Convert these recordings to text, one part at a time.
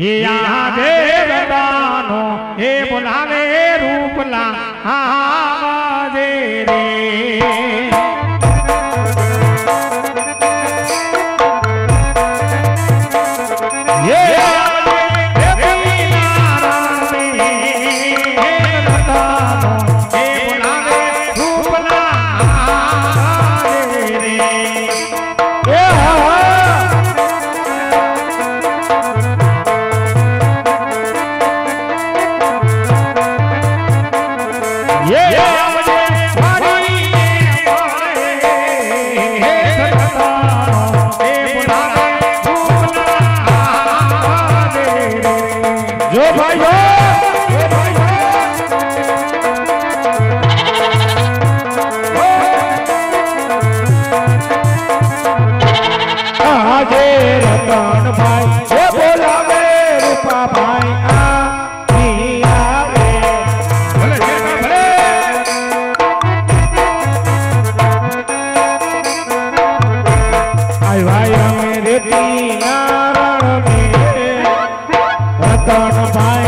એ આ દેવતાનો એ બોલાવે રૂપલા આવાજે રે.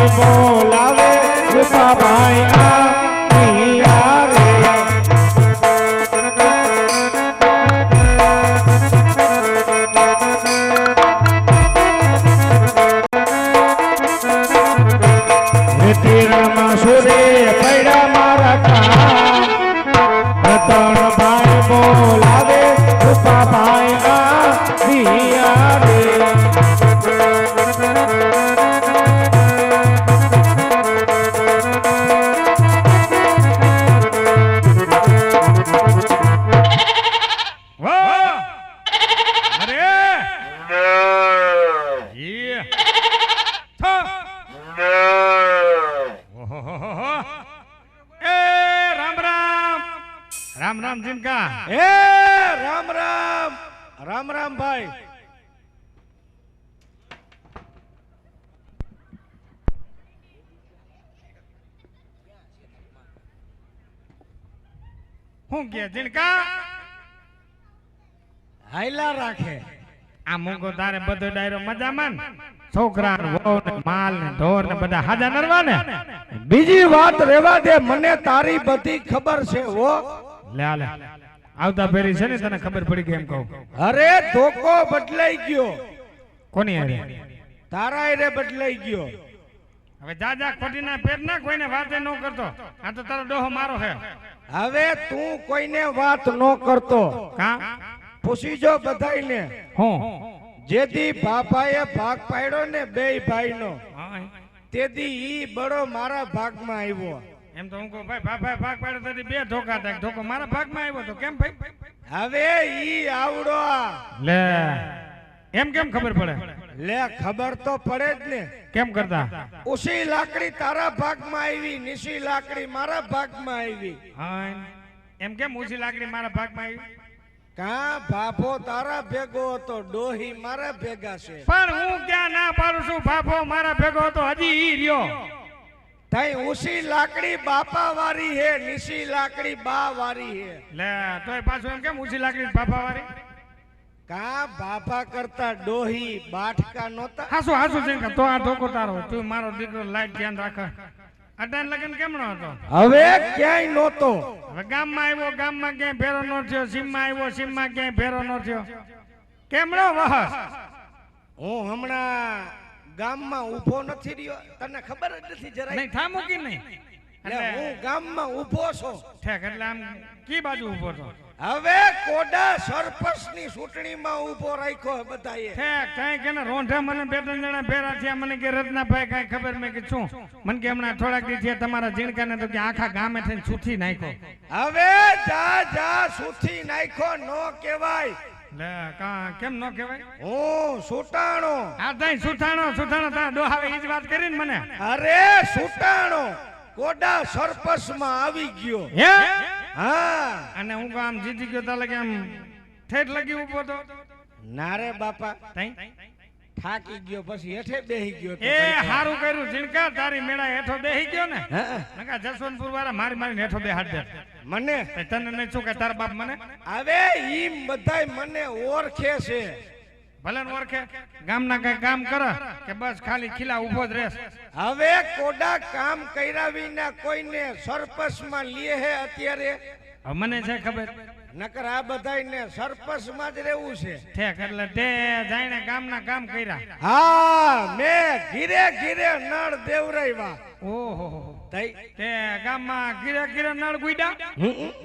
બોલાવે રૂપા રામ રામ જીનકા એ રામ રામ રામ રામ ભાઈ હું કે જીનકા હાઈલા રાખે આ મૂંગો તારે બધો ડાયરો મજામાં? છોકરા વહુ ને માલ ને ઢોર ને બધા હાજા નરવા ને બીજી વાત રેવા દે મને તારી બધી ખબર છે હો લે લે. આવતા ફેરી છે ને તને ખબર પડી કે એમ કહું. અરે ધોકો બદલાઈ ગયો. કોની અરે તારા રે બદલાઈ ગયો. હવે જા જા ખોટી ના પેટ ના કોઈને વાત ન કરતો. આ તો તારો ડોહો મારો હે હવે તું કોઈને વાત ન કરતો. કા? પૂછી જો બધાઈને હું? જેથી બાપાએ ભાગ પાડ્યો ને બે ભાઈનો તેથી ઈ બડો મારા ભાગમાં આવ્યો. એમ તો હું કહું ભાઈ ભાઈ ભાગ પાડે તો બે ધોકા થાય. ધોકો મારા ભાગમાં આવ્યો તો કેમ ભાઈ? હવે ઈ આવડો. લે. એમ કેમ ખબર પડે? લે ખબર તો પડે જ ને. કેમ કરતા? ઉસી લાકડી તારા ભાગમાં આવી નીસી લાકડી મારા ભાગમાં આવી. હા એમ કેમ ઉસી લાકડી મારા ભાગમાં આવી? કા ભાફો તારા ભેગો હતો ડોહી મારા ભેગા છે. પણ હું ક્યાં ના પાડું છું? બાપો મારા ભેગો હતો હજી ઈ રહ્યો. તઈ ઉસી લાકડી બાપા વાળી હે નીસી લાકડી બા વારી હે. લે તોય પાછું એમ કેમ ઊંચી લાકડી બાપા વાળી કા બાપા કરતા ડોહી બાઠકા નહોતા? હાસુ હાસુ છે તો આ ધોકો તારો તું મારો દીકરો લાઈટ ધ્યાન રાખ. અટાણ લગન કેમનો હતો? હવે ક્યાંય નહોતો. હવે ગામમાં આવ્યો ગામમાં ક્યાંય ફેરો ન થયો સીમમાં આવ્યો સીમમાં ક્યાંય ફેરો ન થયો. કેમનો વહસ? હું હમણાં ગામમાં ઊભો નથી રહ્યો. તને ખબર જ નથી જરાય? નહીં થા મૂકી નહીં. એટલે હું ગામમાં ઊભો છું. ઠેક એટલે આમ કી બાજુ ઊભો છો? હવે કોડા સરપંચની ચૂંટણીમાં ઊભો રાખ્યો બધાએ. ઠેક કઈ કે ને રોંઢા મને બે ત્રણ જણા ભેરા થયા. મને કે રત્નાભાઈ કઈ ખબર? મેં કે શું? મને કે હમણાં થોડાક દી થયા તમારા જીણકાને તો કે આખા ગામે થઈને છૂથી નાખ્યો. હવે જા જા સુથી નાખ્યો નો કહેવાય. લે કા કેમ ન કહેવાય? ઓ સુટાણો. આ તઈ સુટાણો સુટાણો તા ડોહાવે ઈ જ વાત કરીને મને. અરે સુટાણો. કોડા માં આવી ગયો. હે? હા. અને હું આમ જીતી ગયો તાલે કે આમ ઠેઠ લગી ઊભો તો? નારે બાપા. તઈ? થાકી ગયો પછી હેઠે બેહી ગયો એ હારું કર્યું ઝીણકા તારી મેળા હેઠો બેહી ગયો ને? હા, નકા જસવંતપુર વાળા મારી મારી હેઠો બેહાડ દે. મને? તને નહીં શું કે તાર બાપ મને? હવે ઈ બધાય મને ઓળખે છે. ભલે ઓળખે. ગામના કઈ કામ કરે કે બસ ખાલી ખીલા ઊભો જ રહેશે. હવે કોડા કામ કર્યા વિના કોઈને સરપસમાં લે હે અત્યારે? મને છે ખબર. નકર આ બધાયને સરપસમાં જ રહેવું છે. ઠેક એટલે તે જાણે ગામના કામ કર્યા. હા મેં ઘીરે ઘીરે નળ દેવરાવ્યા ઓહો તઈ તે ગામમાં ગીરે ગીરે નળ ગુઈડા.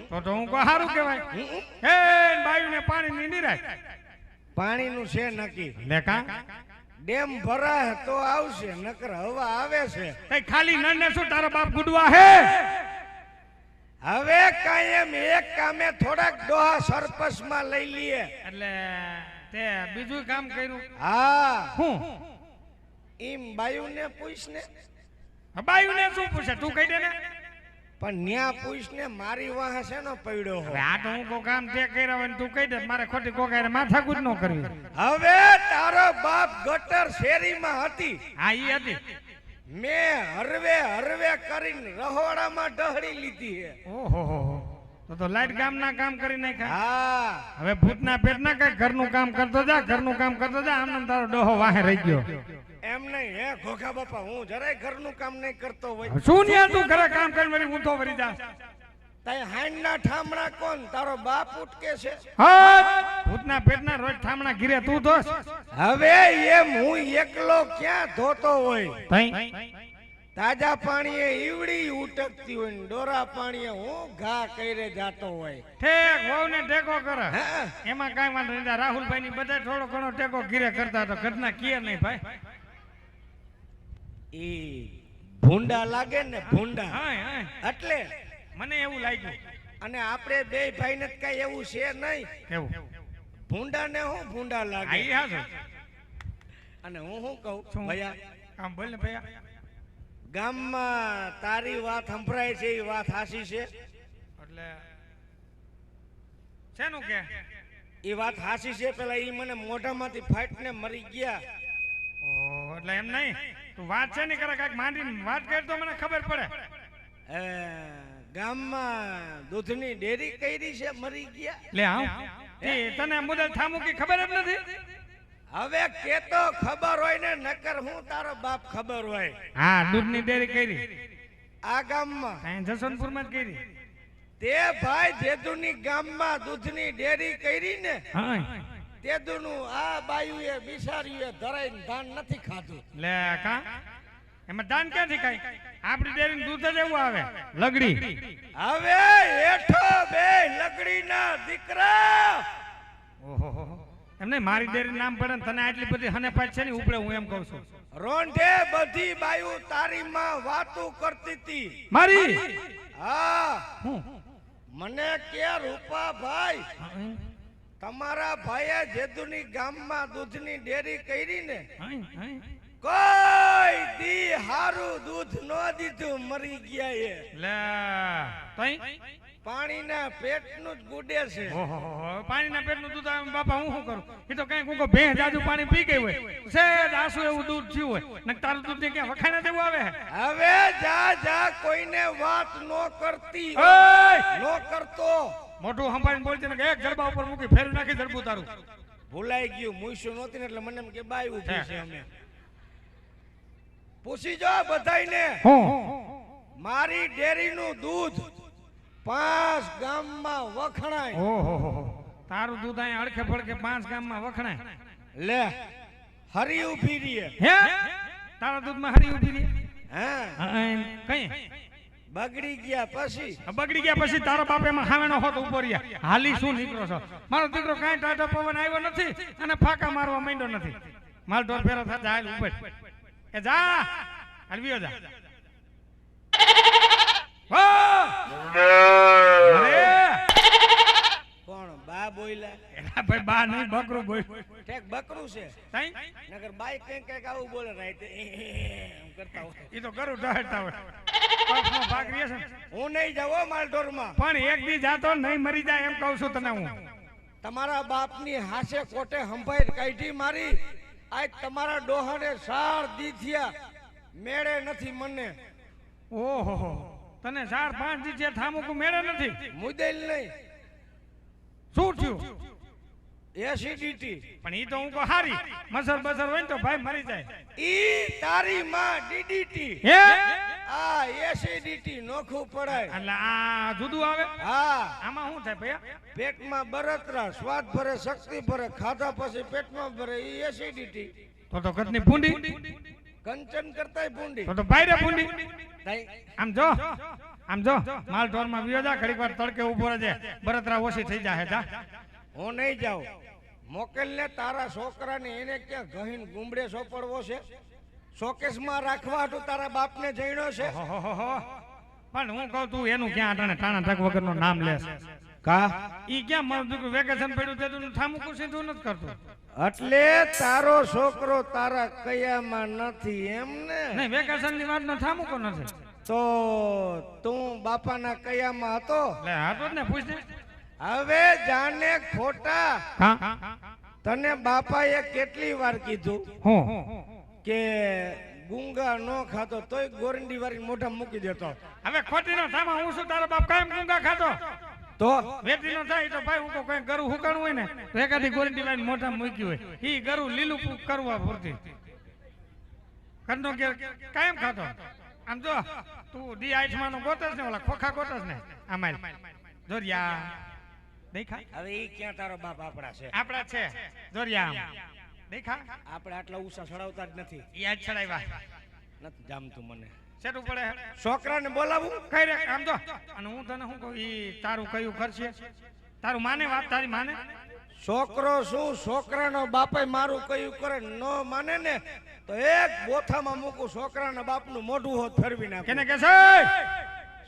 તો તો હું કો સારું કહેવાય. હે બાયુને પાણીની નિરાય પાણીનું છે નક્કી. કા? ડેમ ભરાય તો આવશે નકર હવા આવે છે. કઈ ખાલી નળ ને શું તારા બાપ ગુડવા હે? હવે કાયમ એક કામે થોડાક ડોહા સરપસમાં લઈ લઈએ એટલે તે બીજું કામ કર્યું? હા. હું? ઈમ બાયુને પૂછ ને બાયુને શું પૂછે? તું કહી દે ને. પણ ન્યા પૂછ ને મારી વાહ છે નો પડ્યો હવે આ તો હું કો કામ તે કર્યા હોય ને તું કહી દે મારે ખોટી કોકારે માથાકૂટ ન કરવી. હવે તારો બાપ ગટર શેરીમાં હતી. હા ઈ હતી. મેં હરવે હરવે કરીને રહોડામાં ડહડી લીધી હે. ઓહો. તો તો લાઈટ ગામના કામ કરી નાખ્યા. હા. હવે ભૂતના પેટના કઈ ઘરનું કામ કરતો જા ઘરનું કામ કરતો જા આમ તારો ડોહો વાહે રહી ગયો. એમ નહીં હે ઘોઘા બાપા હું જરાય ઘરનું કામ નહીં કરતો હોય. શું ન્યા તું ઘરે કામ કરી વળી ઊંધો વળી જા? તઈ હાઈના ઠામણા કોણ? તારો બાપ ઉટકે છે. હા ભૂતના પેટના રોજ ઠામણા ગીરે તું દોસ હવે એમ હું એકલો ક્યાં ધોતો હોય? તઈ? તાજા પાણીએ ઈવડી ઉટકતી હોય ને ડોરા પાણીએ હું ઘા કરે જાતો હોય. ઠેક વહુને ટેકો કરે. હા. એમાં કાંઈ વાંધો નહીં. રાહુલભાઈ ની બધા થોડો ઘણો ટેકો ગીરે કરતા તો ઘરના કીએ નહીં ભાઈ. ઈ ભૂંડા લાગે ને ભૂંડા. એટલે મને એવું લાગ્યું. અને આપણે બે ભાઈ ને કઈ એવું છે નહીં. કેવું ભૂંડા ને હું ભૂંડા લાગે અને હું શું કહું? ભયા આમ બોલ ને ભયા. ગામમાં તારી વાત સંભળાય છે એ વાત હાસી છે? એટલે શેનું કે? એ વાત હાસી છે પેલા એ મને મોઢામાંથી ફાટને મરી ગયા. ઓહો, એટલે એમ નહીં? તું વાત છે ને કરે કાંઈક માંડીને વાત કરી તો મને ખબર પડે. એ, ગામમાં દૂધની ડેરી કરી છે મરી ગયા. લે આવ. એ તને મુદલ થામું કે ખબર જ નથી? હવે કેતો ખબર હોય ને નકર હું તારો બાપ ખબર હોય. હા દૂધની ડેરી કરી. આ ગામમાં. અહીં જસવંતપુરમાં જ કરી. તે ભાઈ જેદુની ગામમાં દૂધની ડેરી કરી ને હા. તેદુનું આ બાયુએ બિસારીએ ધરાઈને ધાન નથી ખાધું. લે કા? એમાં દાન ક્યાંથી ખાય? આપણી ડેરીનું દૂધ જ એવું આવે લગડી. હવે હેઠો બે લકડીના દીકરા. ઓહો એમને મારી ડેરી નામ પડે ને તને આટલી બધી હને પાછ છે ને ઉપડે હું એમ કહું છું. રોંઢે બધી બાયુ તારી માં વાતો કરતી હતી મારી? હું. મને કે રૂપા ભાઈ તમારા ભાઈએ જેદુની ગામમાં દૂધની ડેરી કરી ને. કોઈ દી હારું દૂધ ન દીધું મરી ગયા એ લે તઈ? પાણીના પેટનું જ ગુડે છે. ઓહો પાણીના પેટનું દૂધ બાપા હું શું કરું? એ તો કઈ કુકો ભેં જાજુ પાણી પી ગઈ હોય. સેજ આસુ એવું દૂધ થયું હોય. ને તારું દૂધ ને ક્યાં વખાણા જેવું આવે? હવે જા જા કોઈને વાત નો કરતી! નો કરતો. મોઢું સંભાળીને બોલજે ને કે એક જડબા ઉપર મૂકી ફેર નાખી જડબું તારું. ભૂલાઈ ગયું મૂછું નહોતી ને એટલે મને એમ કે બાય ઊભી છે અમે. પૂછી જો બધાયને. હું? મારી ડેરીનું દૂધ પાંચ ગામમાં વખણાય. ઓહો તારું દૂધ અહીં અડખે ફડકે પાંચ ગામમાં વખણાય. લે હરી ઊભી રહી હે? તારા દૂધમાં હરી ઊભી રહી હા? કઈ બગડી ગયા પછી? બગડી ગયા પછી તારા બાપ એમાં હાવેનો હોત ઊભો રહ્યા. હાલી શું નીકળો છો? મારો દીકરો કાંઈ ટાટા પવન આવ્યો નથી અને ફાકા મારવા માંડ્યો નથી. માલ ઢોર ફેરો થતા હાલ ઉપર એ જા! હલવીઓ જા. કોણ બા બોયલા? એલા ભાઈ બા નહીં બકરું ઠેક બકરું છે. તઈ? નગર બાઈ કંઈક કંઈક આવું બોલે રાઈતે એમ કરતા હોય. ઈ તો કરું ઢહેડતા હોય. ભાગ રહે છે. ને. હું નહીં જવો માલઢોરમાં પણ એક બી જાતો નહીં મરી જાય એમ કહું છું તને હું. તમારા બાપની હાસે કોટે હંભાઈ કાઢી મારી. આજ તમારા ડોહાને સાર દી થયા. મેળે નથી મને. ઓહો તને સાર પાંચ દી થામુક મેળે નથી. મુદેલ નહીં. શું થયું? એસિડિટી. પણ ઈ તો હું કો હારી. મસર બસર હોય ને તો ભાઈ મરી જાય. ઈ તારી માં ડીડીટી. હે? આ એસિડિટી નોખું પડાય એટલે આ જુદું આવે? હા. આમાં શું થાય ભૈયા? પેટમાં બરતરા સ્વાદ ભરે શક્તિ ભરે ખાધા પછી પેટમાં ભરે ઈ એસિડિટી તો તો કદની ભૂંડી. કંચન કરતાય ભૂંડી. તો તો બાયરે ભૂંડી. આમ જો આમ જો માલ ઢોરમાં વિયો જા ઘડીક વાર તડકે ઊભો રહેજે. બરતરા ઓછી થઈ જાય જા. હું નહીં જાઉં. મોકલ ને તારા છોકરાને એને ક્યાં ગહીન ગુમડે સોપડવો છે? શોકેસમાં રાખવા તો તારા બાપને જઈણો છે. પણ હું કહું તું એનું ક્યાં અટાણે ટાણા ટક વગરનું નામ લે કા? ઈ ક્યાં મારું વેકેશન પડ્યું તે તું ઠામું કુસી તું નથી કરતું. એટલે તારો છોકરો તારા કયામાં નથી એમ ને? નહીં વેકેશનની વાત નો ઠામું કો નથી તો તું બાપાના કયામાં હતો? લે હતો ને પૂછ હવે જાને ખોટા. તને બાપાએ કેટલી વાર કીધું? હું? કે ગુંગા નો ખાતો તોય ગોરંડી વારી મોઢા મૂકી દેતો. હવે ખોટી નો થામાં હું શું તારો બાપ કાયમ ગુંગા ખાતો? તો? વેટી નો થાય તો ભાઈ હું તો કઈ ગરું હુકાણું હોય ને તો એકાદી ગોરંટી વાળી મોઢા મૂક્યું હોય. ઈ ગરું લીલું કરવા પૂરતી. કરનો કે કાયમ ખાતો. આમ જો તું ડી આઠમા નો ગોતસ ને ઓલા ખોખા ગોતસ ને અમાર જોરિયા દેખા. હવે ઈ ક્યાં તારો બાપ આપડા છે? આપડા છે. જોરિયા દેખા આપણે આટલા ઉષા ચડાવતા જ નથી. યાદ ચડાવ્યા. નથી જામતું મને. શેઠ પડે? છોકરાને બોલાવું? કઈ રે આમ તો અને હું તને શું કહું ઈ તારું કયું કરશે તારું માને વાત તારી માને? છોકરો શું છોકરાનો બાપે મારું કયું કરે ન માને ને તો એક બોથામાં મૂકું છોકરાના બાપનું મોઢું હોત ફેરવી કેને નાખું કે છે?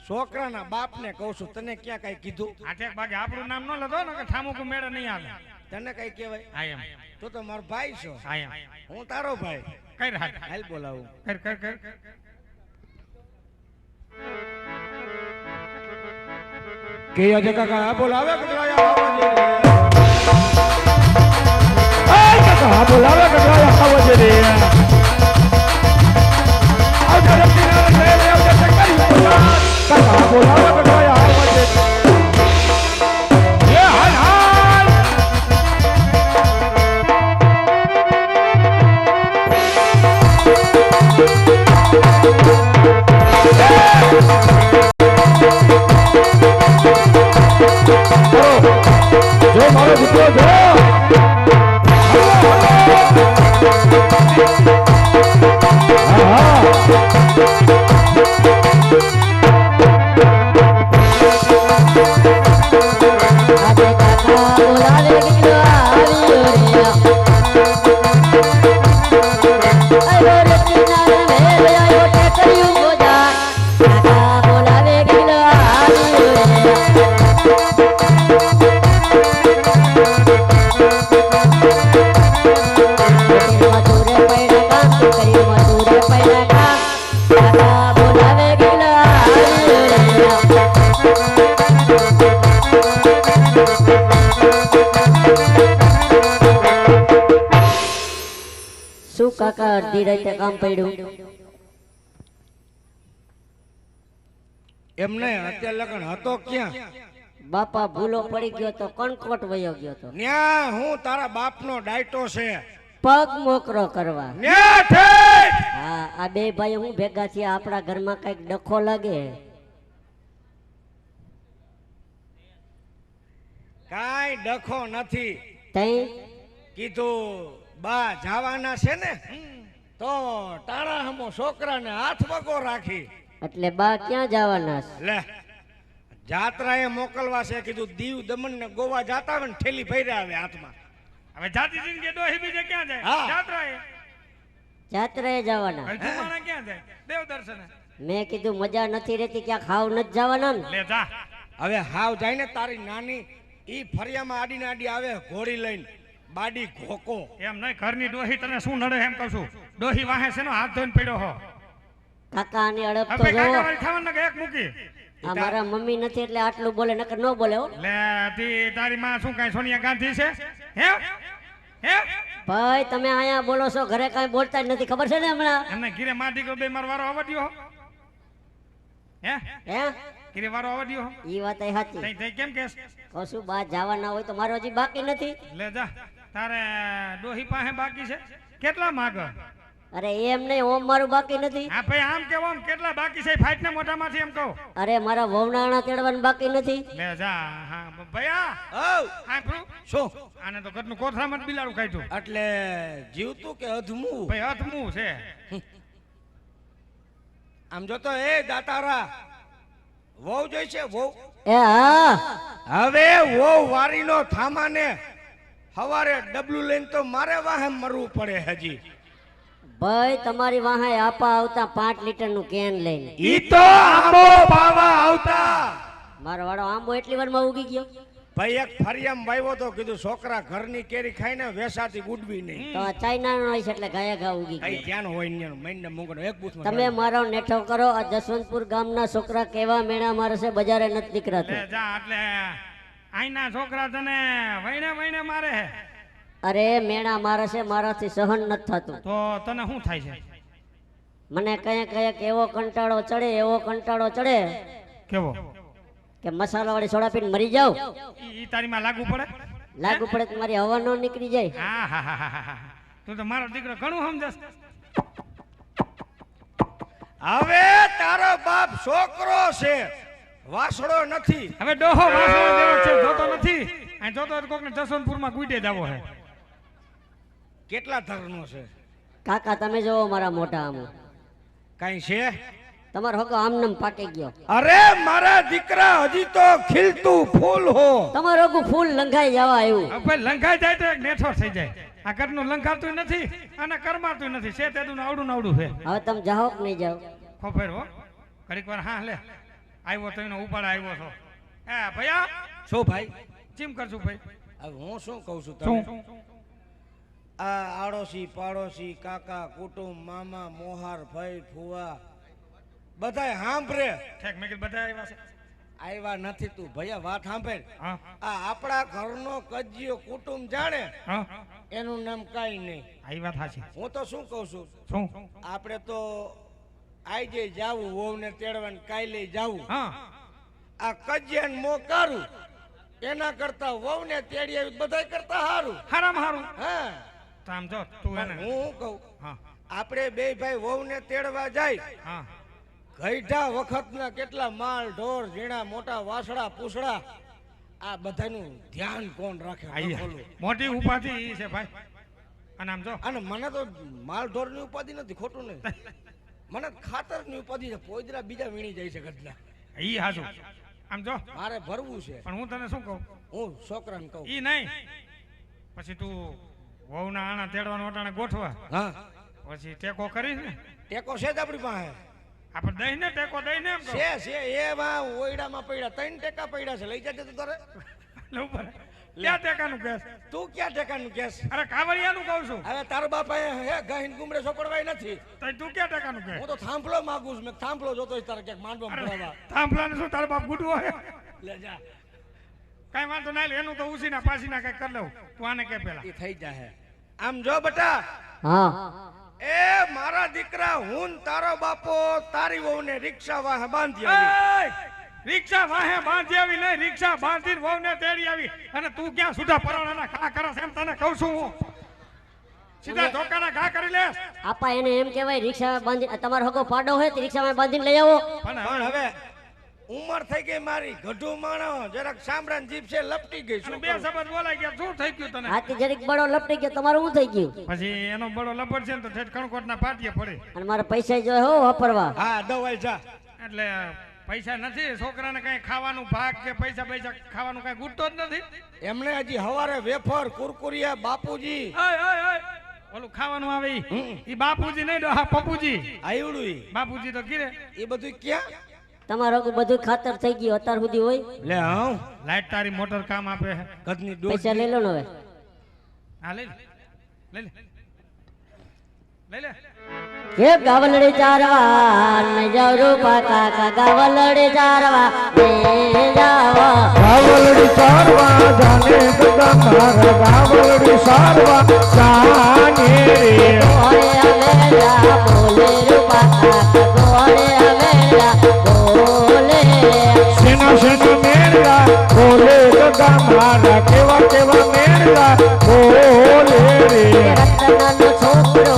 છોકરાના બાપને કહું છું તને ક્યાં કઈ કીધું? આ ભાગે બાકી આપણું નામ ન લેતો ને કે ઠામુકું મેળે નહીં આવે. તને કઈ કહેવાય? આઈ એમ. તું તો મારો ભાઈ છો. હું તારો ભાઈ. કઈ હાલ બોલાવું. કર કર કર. કે આજે કાકા? બોલાવે કકડાયા કાકા બોલાવે કકડાયા આવજે રે આવજે રે કિનારે લે લે આવજે કાકા બોલાવે આયો રે અડધી રાતે કામ પડ્યું. એમને અત્યારે લગન હતો ક્યાં? બાપા ભૂલો પડી ગયો તો કણકોટ વયો ગયો તો. ન્યા હું તારા બાપનો ડાયટો છે. પગ મોકરો કરવા. ન્યા ઠેઠ! હા આ બે ભાઈ હું ભેગા થયા આપણા ઘરમાં કંઈક ડખો લાગે. કાંઈ ડખો નથી. તઈ? કીધું બા જવાના છે ને? તો તારા હમો છોકરાને હાથ વગો રાખી. એટલે બા ક્યાં જવાના છે? લે જાત્રાએ મોકલવા છે કીધું દીવ દમણ ને ગોવા જાતા આવે ને ઠેલી ભર્યા આવે હાથમાં. હવે જાતિ જિંદગી દોહી બીજે ક્યાં જાય? જાત્રાએ. જાત્રાએ જવાના. હવે જુમાણા ક્યાં જાય? દેવ દર્શને. મેં કીધું મજા નથી રહેતી ક્યાં ખાવ નથી જવાના ને. લે જા. હવે હાવ જાય ને તારી નાની ઈ ફરિયામાં આડી આડી આવે ઘોડી લઈને. બાડી ઘોકો. એમ નહીં ઘરની ડોહી તને શું નડે એમ કહું છું. ડોહી વાહે છે હાથ ધોઈને પડ્યો હો? કાકા ની અડપ તો હવે કાકા વાળી કે એક મૂકી. આ મારા મમ્મી નથી એટલે આટલું બોલે નકર ન બોલે હો. લે તી તારી માં શું કાઈ સોનિયા ગાંધી છે? હે? હે? ભાઈ તમે આયા બોલો છો ઘરે કાંઈ બોલતા જ નથી ખબર છે ને હમણાં? એમને ઘીરે માં દીકરો બે મારો વારો આવડ્યો હો. હે? ઘીરે વારો આવવા દ્યો ઈ વાત એ સાચી. તઈ તઈ કેમ કેસ? કશું બા જવા જવાના હોય તો મારો હજી બાકી નથી. લે જા તારે ડોહી પાસે બાકી છે? કેટલા માગ? અરે એમ નહીં ઓમ મારું બાકી નથી. હા ભાઈ આમ કેવો આમ કેટલા બાકી છે ફાઈટ ને મોઢામાંથી એમ કહો? અરે મારા વવનાણા તેડવાનું બાકી નથી. લે જા હા ભૈયા. ઓ હા પ્રુ શું? આને તો ઘરનું કોથરા જ બિલાડું કાઢ્યું. એટલે જીવતું કે અધમું? ભાઈ અધમું છે. આમ જોતો એ દાતારા વહુ જોઈ છે વહુ? એ હા. હવે વહુ વારીનો થામાને હવારે ડબલું લઈને તો મારે વાહે મરવું પડે હજી. ભાઈ તમારી વાહે આપા આવતા પાંચ લીટરનું કેન લઈને. ઈ તો આંબો પાવા આવતા. મારો વાળો આંબો એટલી વારમાં ઉગી ગયો. ભાઈ એક ફરિયામ વાવ્યો તો કીધું છોકરા ઘરની કેરી ખાઈને વેસાતી ગુડવી નહીં. તો ચાઇના નો હોય છે એટલે ગાયા ગા ઉગી ગઈ ગયો. ધ્યાન હોય ને મહિને મૂંગો એક બૂથ તમે મારો નેઠો કરો આ જસવંતપુર ગામના છોકરા કેવા મેણા મારે છે બજારે નથી જા એટલે આઈના છોકરા તને વૈણે વૈણે મારે. હે અરે મેણા મારે છે મારાથી સહન નથી થતું. તો તને શું થાય છે? મને કઈ કયાક એવો કંટાળો ચડે એવો કંટાળો ચડે કેવો? કે મસાલા વાળી સોડા પીને મરી જાવ ઈ તારીમાં લાગુ પડે? લાગુ પડે તો મારી હવા નો નીકળી જાય. હા હા હા હા હા. હા. તું તો મારો દીકરો ઘણું સમજસ. હવે તારો બાપ છોકરો છે. વાસડો નથી. હવે ડોહો વાસડો જેવો છે જોતો નથી. આ જોતો કોકને જસવંતપુરમાં ગુઈડે જવો હે. કેટલા ધરનો છે? કાકા તમે જોવો મારા મોટા આમ. કઈ છે? તમારો હકો આમનમ પાકી ગયો. અરે મારા દીકરા હજી તો ખીલતું ફૂલ હો. તમારો હગું ફૂલ લંઘાઈ જવા આવ્યું હવે ભાઈ લંઘાઈ જાય તો એક નેઠો થઈ જાય. આ ઘરનું લંઘાતું નથી અને કરમાતું નથી. છે તેનું આવડું નવડું છે. હવે તમે જાઓ કે નહીં જાઓ? ખોફેર હો. ઘડીક વાર હા લે. આવ્યો તો એનો ઉપાડ આવ્યો છો. હે ભયા શું ભાઈ? ચીમ કરશું ભાઈ. હવે હું શું કહું છું તમે આ આડોશી પાડોશી કાકા કુટુંબ મામા મોહાર ભાઈ ફુવા બધાય સાંભળે ઠેક મેં બધા આવ્યા છે. આવ્યા નથી તું ભૈયા વાત સાંભળ. આ આપણા ઘરનો કજિયો કુટુંબ જાણે એનું નામ કાંઈ નહીં. આવ્યા થાશે હું તો શું કહું છું? શું? આપણે તો આઈ જઈ જાવું વહુને તેડવાને કાલે જાવું. હા. આ કજિયાન મો કરું એના કરતા વહુને તેડી આવી બધાય કરતા સારું હારામ હારું. હા. તો આમ જો તું એને. હું કહું હા. આપણે બે ભાઈ વહુને તેડવા જાય. હા. ગઈઢા વખતના કેટલા માલ ઢોર ઝીણા મોટા વાસડા પૂસડા આ બધાનું ધ્યાન કોણ રાખે? મોટી ઉપાધિ ઈ છે ભાઈ. અને આમ જો. અને મને તો માલ ઢોરની ઉપાધિ નથી ખોટું નહીં. મને ખાતરની ઉપાધિ છે. પોદરા બીજા વીણી જાય છે ગઢલા ઈ હાજુ આમ જો. મારે ભરવું છે. પણ હું તને શું કહું? હું છોકરાને કહું. ઈ નહીં. પછી તું વહુના આણા તેડવાનું અટાણે ગોઠવા. હા. પછી ટેકો કરી ને? ટેકો છે જ આપણી પાસે. આપણે દઈ ને ટેકો દઈ ને. છે છે એમાં ઓયડામાં પડ્યા ત્રણ ટેકા પડ્યા છે. લઈ જજે તું તારે. ઉપર. ક્યાં ટેકાનું કેસ? તું ક્યાં ટેકાનું કેસ? અરે કાવડિયાનું કહું છું. હવે તારો બાપા હે ગહીન ગુમડે સોપડવાય નથી. તઈ તું ક્યાં ટેકાનું કેસ હું તો થાંભલો માંગુ છું. મેં થાંભલો જોતો તારે ક્યાંક માંડવા ભરાવા. થાંભલાને શું તારો બાપ ગુડવો હે? લે જા. કાંઈ વાંધો ના એનું તો ઉસીના પાસીના કઈ કરી લઉં. તું આને કે પેલા એ થઈ જાય આમ જો બટા. હા. એ મારા દીકરા હું તારો બાપો તારી વહુને રિક્ષા વાહે બાંધી આવી. રિક્ષા વાહે બાંધી આવી નહીં રિક્ષા બાંધીને વહુને તેડી આવી. અને તું ક્યાં સુધા પરોણાના ઘા કરસ એમ તને કહું છું હું? સીધા ધોકાના ઘા કરી લે. આપા એને એમ કહેવાય રિક્ષા બાંધી તમારો હકો પાડો હોય તો રિક્ષામાં બાંધીને લઈ આવો. પણ પણ હવે ઉંમર થઈ ગઈ મારી. ગઢું માણો જરાક સાંભળા જીભ છે લપટી ગઈ અને શું બે? શબ્દ બોલાઈ ગયા શું થઈ ગયું તને? હાથી જરીક બળો લપટી ગયો તમારું શું થઈ ગયું? પછી એનો બડો લબર છે ને તો ઠેઠ કણકોટના પાટીએ પડે અને મારે પૈસા જો હો વાપરવા. હા દવાઈ જા. એટલે પૈસા નથી છોકરાને કઈ ખાવાનું ભાગ કે પૈસા પૈસા ખાવાનું કઈ ગુટતો જ નથી? એમને હજી હવારે વેફર કુરકુરિયા બાપુજી. ઓય, ઓય, ઓય. ઓલું ખાવાનું આવે ઈ. ઈ બાપુજી નહીં ડો, હા પપુજી આવડું ઈ. બાપુજી તો કીરે એ બધું ક્યાં? તમારું બધું ખાતર થઈ ગયું અત્યાર સુધી હોય. લે હા લાઈટ તારી મોટર કામ આપે છે. ગધની પૈસા લઈ લો ને હવે. હા લઈ લઈ લે. લઈ લે. હે ગાવલડી ચારવા ને જાવ રૂપા કા ગાવલડે ચારવા ને જાવ. ગાવલડે ચારવા જાને બધા માર ગાવલડે સારવા જાને રે. ગોળે જા બોલે રૂપા દર્શન મેળા ભોલે ગગા મારા કેવા કેવા મેળા ભોલે રે રતનનો છોકરો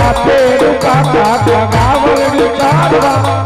આપે રૂપા કાકા ગાવડી કાઢવા